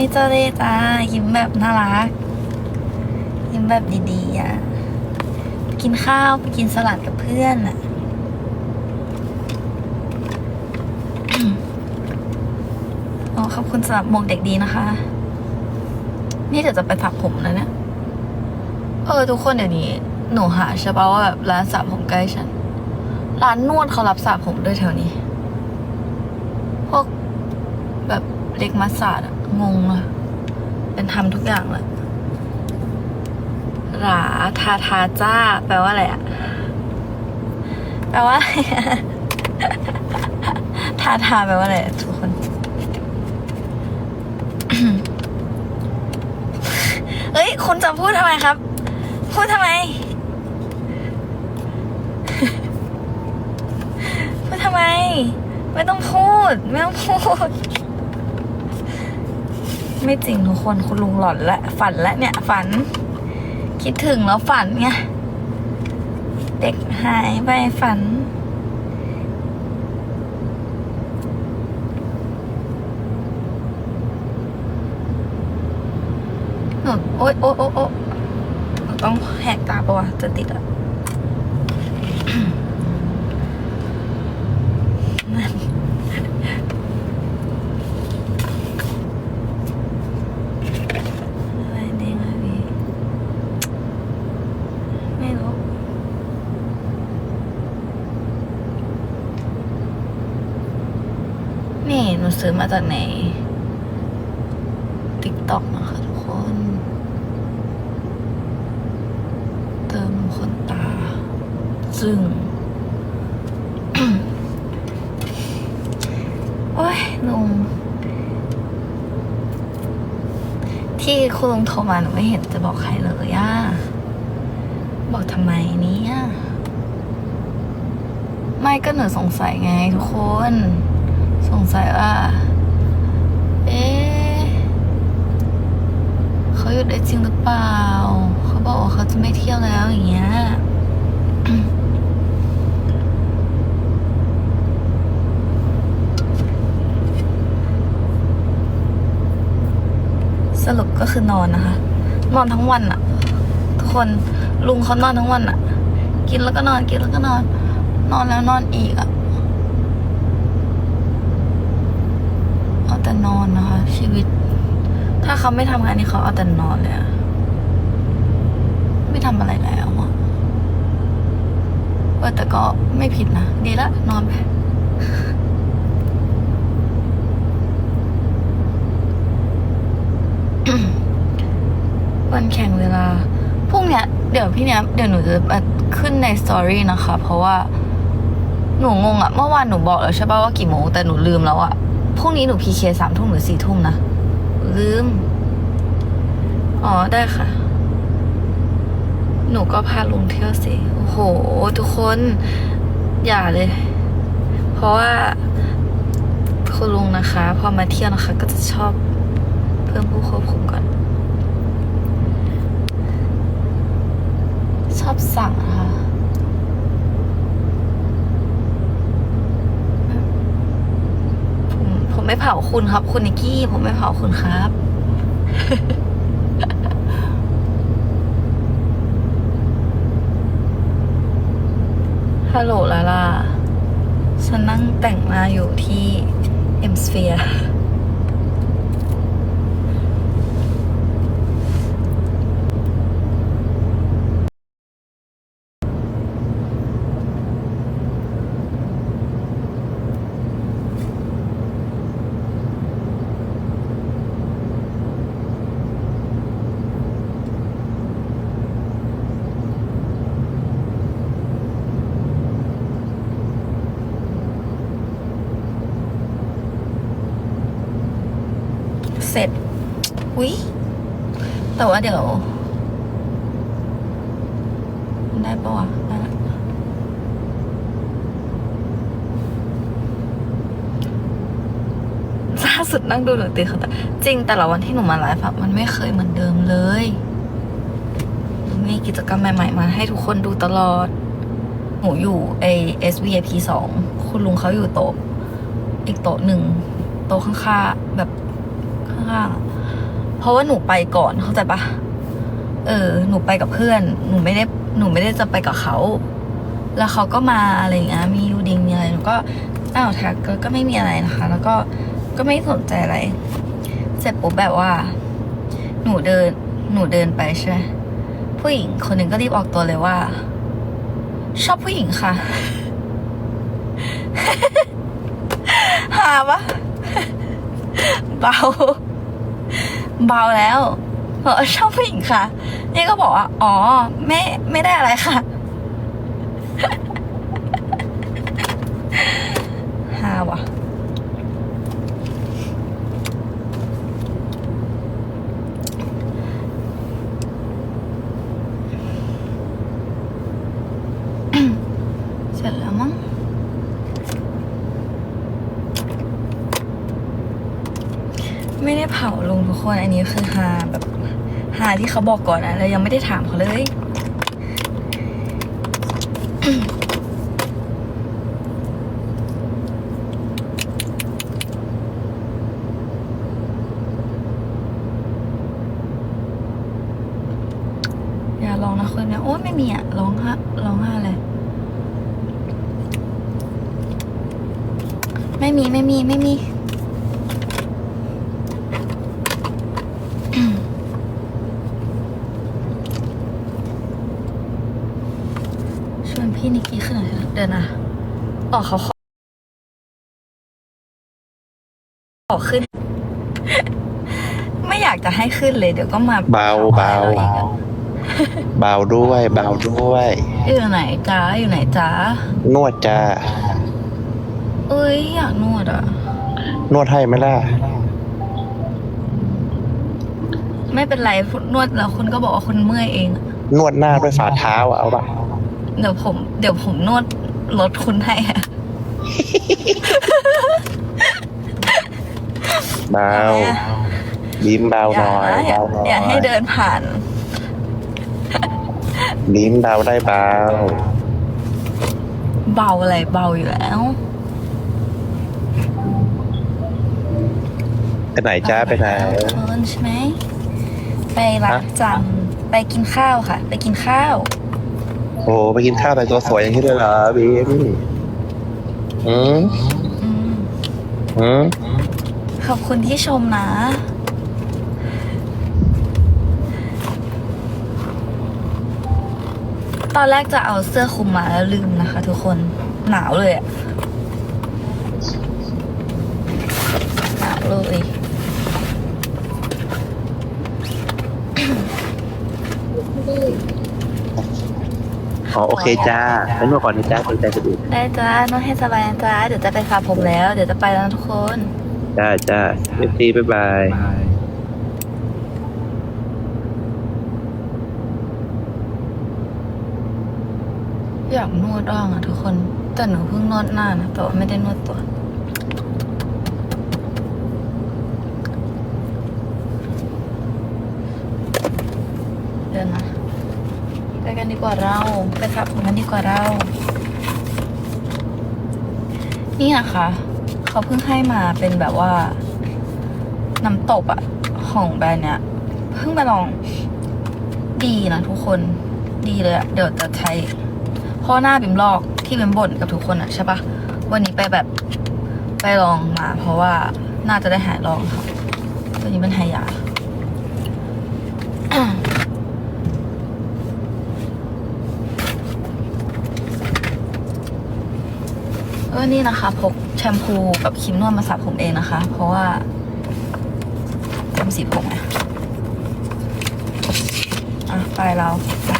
ไม่เจ้าเล่ห์จ้ายิ้มแบบน่ารัก ยิ้มแบบดีๆอะกินข้าวไปกินสลัดกับเพื่อนอะอ๋อขอบคุณสำหรับหมวกเด็กดีนะคะ นี่เดี๋ยวจะไปถักผมแล้วเนี่ยเออทุกคนเดี๋ยวนี้หนูหาใช่ปะว่าแบบร้านสระผมใกล้ฉัน ร้านนวดเขารับสระผมด้วยแถวนี้ พวกแบบเล็กมัสซาดอะ งงเลยเป็นทำทุกอย่างเลยหราทาทาจ้า แปลว่าอะไรอะแปลว่าอะไรทาทาแปลว่าอะไรทุกคน เฮ้ย คุณจะพูดทำไมครับ พูดทำไม พูดทำไม ไม่ต้องพูด ไม่ต้องพูด ไม่จริงทุกคนคุณลุงหลอนและ ฝันและเนี่ย ฝัน คิดถึงแล้วฝันไงเด็กหายไปฝัน หนูโอ๊ยโอ๊ยโอ๊ยต้องแหกตาปะวะจะติดอะ อะไรเด้งอะพี่ไม่รู้ นี่ หนูซื้อมาจากไหนติ๊กต็อกนะคะทุกคน เติมขนตา ซึ่งโอ้ยลุงที่คุณลุงโทรมาหนูไม่เห็นจะบอกใครเลยอะบอกทำไมเนี้ยไม่ก็หนูสงสัยไงทุกคน สัยว่า เอ๊ะเขาหยุดได้จริงหรือเปล่า เขาบอกว่าเขาจะไม่เที่ยวแล้วอย่างเงี้ยสรุปก็คือนอนนะคะ นอนทั้งวันอะทุกคนลุงเขานอนทั้งวันอะกินแล้วก็นอนกินแล้วก็นอน นอนแล้วนอนอีกอะ เอาแต่นอนนะคะ ชีวิต ถ้าเขาไม่ทำงานนี่เขาเอาแต่นอนเลยอะไม่ทำอะไรแล้วอะเออแต่ก็ไม่ผิดนะ ดีละ นอนไปวันแข่งเวลา พรุ่งเนี้ย เดี๋ยวพี่เนี้ยเดี๋ยวหนูจะขึ้นในสตอรี่นะคะ เพราะว่า หนูงงอะเมื่อวานหนูบอกแล้วใช่ป่ะว่ากี่โมง แต่หนูลืมแล้วอะ พรุ่งนี้หนูพีเคสามทุ่มหรือสี่ทุ่มนะ ลืม อ๋อได้ค่ะ หนูก็พาลุงเที่ยวสิ โอ้โห ทุกคน อย่าเลย เพราะว่าคุณลุงนะคะ พอมาเที่ยวนะคะ ก็จะชอบเพิ่มผู้ควบคุมก่อน ชอบสั่งนะคะ ผมผม ไม่เผาคุณครับ คุณนิกกี้ ผมไม่เผาคุณครับ ฮัลโหลลาลาฉันนั่งแต่งหน้าอยู่ที่เอ็มสเฟียเสร็จ อุ้ยแต่ว่าเดี๋ยว ได้ปะวะได้ละล่าสุดนั่งดูหนูตีเขาแต่จริงแต่ละวันที่หนูมาไลฟ์อะมันไม่เคยเหมือนเดิมเลย มีกิจกรรมใหม่ ๆ มาให้ทุกคนดูตลอด หนูอยู่ไอ SVIP สองคุณลุงเขาอยู่โต๊ะ อีกโต๊ะหนึ่ง โต๊ะข้างๆแบบข้างๆ เพราะว่าหนูไปก่อนเข้าใจปะเออ หนูไปกับเพื่อน หนูไม่ได้ หนูไม่ได้จะไปกับเขา แล้วเขาก็มาอะไรอย่างเงี้ย มียูดิงมีอะไร หนูก็ อ้าวทักก็ไม่มีอะไรนะคะ แล้วก็ ก็ไม่สนใจอะไร เสร็จปุ๊บแบบว่า หนูเดิน หนูเดินไปใช่ไหมผู้หญิงคนหนึ่งก็รีบออกตัวเลยว่า ชอบผู้หญิงค่ะ หาปะเบา เบาแล้วเออชอบผู้หญิงค่ะ นี่ก็บอกว่า อ๋อ ไม่ ไม่ได้อะไรค่ะฮาวะเสร็จแล้วมั้ง ไม่ได้เผาลง ทุกคนอันนี้คือฮาแบบฮาที่เขาบอกก่อนนะแล้วยังไม่ได้ถามเขาเลยอย่าร้องนะคนเนี้ยโอ้ไม่มีอะร้องฮะร้องฮาเลยไม่มีไม่มีไม่มี ชวน พี่นิกกี้ขึ้นหน่อยเถอะเดี๋ยวนะอ๋อเขาขอขอขึ้น ไม่อยากจะให้ขึ้นเลย เดี๋ยวก็มาเบาเบารอีกอะเบาด้วยเบาด้วย อยู่ไหนจ้าอยู่ไหนจ้านวดจ้าเอ้ยอยากนวดอะ นวดให้ไหมล่ะ ไม่เป็นไรนวดแล้วคุณก็บอกว่าคุณเมื่อยเองอะนวดหน้าด้วยฝ่าเท้าอะเอาป่ะ เดี๋ยวผม เดี๋ยวผมนวดรถคุณให้อะเบาบีมเบาหน่อยอย่าเบาหน่อยอย่าให้เดินผ่านบีมเบาได้เบาเบาอะไรเบาอยู่แล้วไปไหนจ้าไปไหนเชิญใช่ไหมไปรับฮะจันทร์ไปกินข้าวค่ะ ไปกินข้าวโอ้ไปกินข้าวแต่งตัวสวยอย่างนี้เลยเหรอบีมอืมอืมอืมขอบคุณที่ชมนะ ตอนแรกจะเอาเสื้อคลุมมาแล้วลืมนะคะทุกคน หนาวเลยอะหนาวเลย อ๋อโอเคจ้าไปนวดก่อนนะจ้าสนใจจะดูได้จ้านวดให้สบายนะจ้าเดี๋ยวจะไปสระผมแล้ว เดี๋ยวจะไปแล้วนะทุกคน จ้าจ้าเอฟซีบ๊ายบายอยากนวดบ้างอะทุกคน แต่หนูเพิ่งนวดหน้านะแต่ว่าไม่ได้นวดตัว เดินนะไปกัน ดีกว่าเรา ไปสระผมกันดีกว่าเรา นี่นะคะ เขาเพิ่งให้มาเป็นแบบว่า น้ำตบอะของแบรนด์เนี้ยเพิ่งไปลองดีนะทุกคนดีเลยอะเดี๋ยวจะใช้เพราะหน้าบิมลอกที่บิมบ่นกับทุกคนอะใช่ปะวันนี้ไปแบบไปลองมา เพราะว่าน่าจะได้หายลองค่ะตัวนี้เป็นไฮยา ก็นี่นะคะพกแชมพูกับครีมนวดมาสระผมเองนะคะ เพราะว่าทำสีผมอะไปเราไป